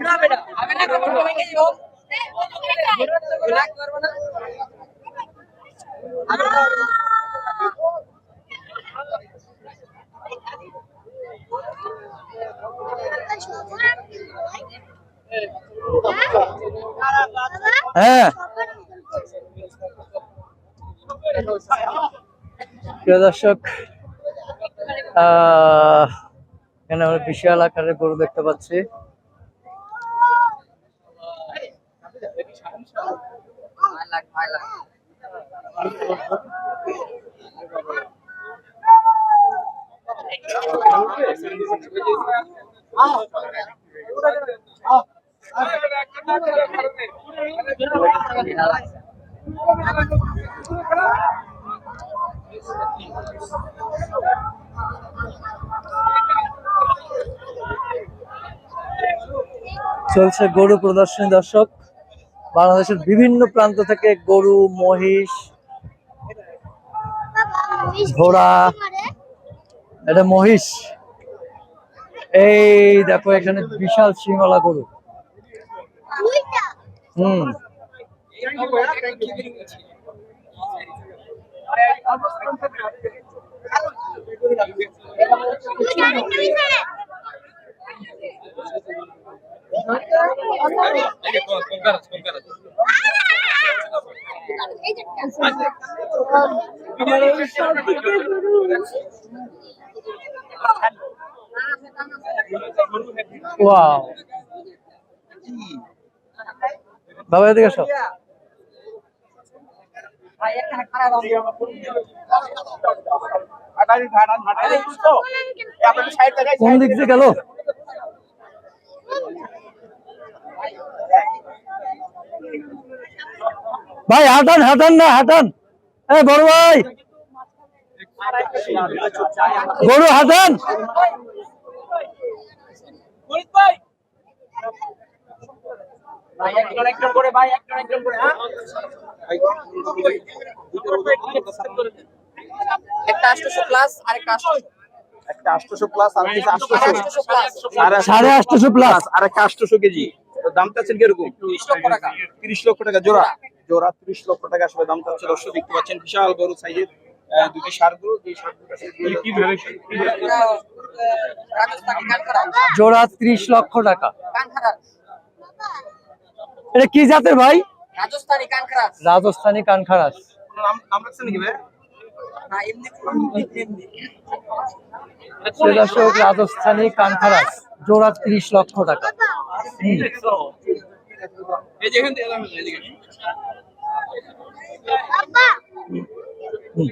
না বেটা আমি না করব তোমাকে যোগ করব না I হ্যাঁ। প্রিয় দর্শক এখানে আমরা বিশাল আকারের গরু দেখতে পাচ্ছি। চলছে গরু প্রদর্শনী, দর্শক। বাংলাদেশের বিভিন্ন প্রান্ত থেকে গরু, মহিষ, ঘোড়া, এটা মহিষ। এই দেখো, এখানে বিশাল সিংহলা গরু। হুম। ওয়াও বাবা এদিকে আসো। কোন দিক দিয়ে গেল? ভাই হাঁটান হাঁটান না হাঁটান। এ বড় ভাই। গরু হাঁটান। একটা আটশোশো প্লাস আরেকটা আটশোশো। একটা আটশোশো প্লাস আর একটা আটশোশো সাড়ে আটশোশো প্লাস আর একটা কেজি। তো দাম চাচ্ছেন কীরকম? তিরিশ লক্ষ টাকা। তিরিশ লক্ষ টাকা জোড়া। জোড়া তিরিশ লক্ষ টাকা আসলে দাম চাচ্ছে দর্শক দেখতে পাচ্ছেন বিশাল বড় সাইজের দুটি জোড়া ত্রিশ লক্ষ টাকা। এটা কি জাতের ভাই? রাজস্থানী কানখারাস। দর্শক রাজস্থানী কানখারাস জোড়া তিরিশ লক্ষ টাকা। হুম।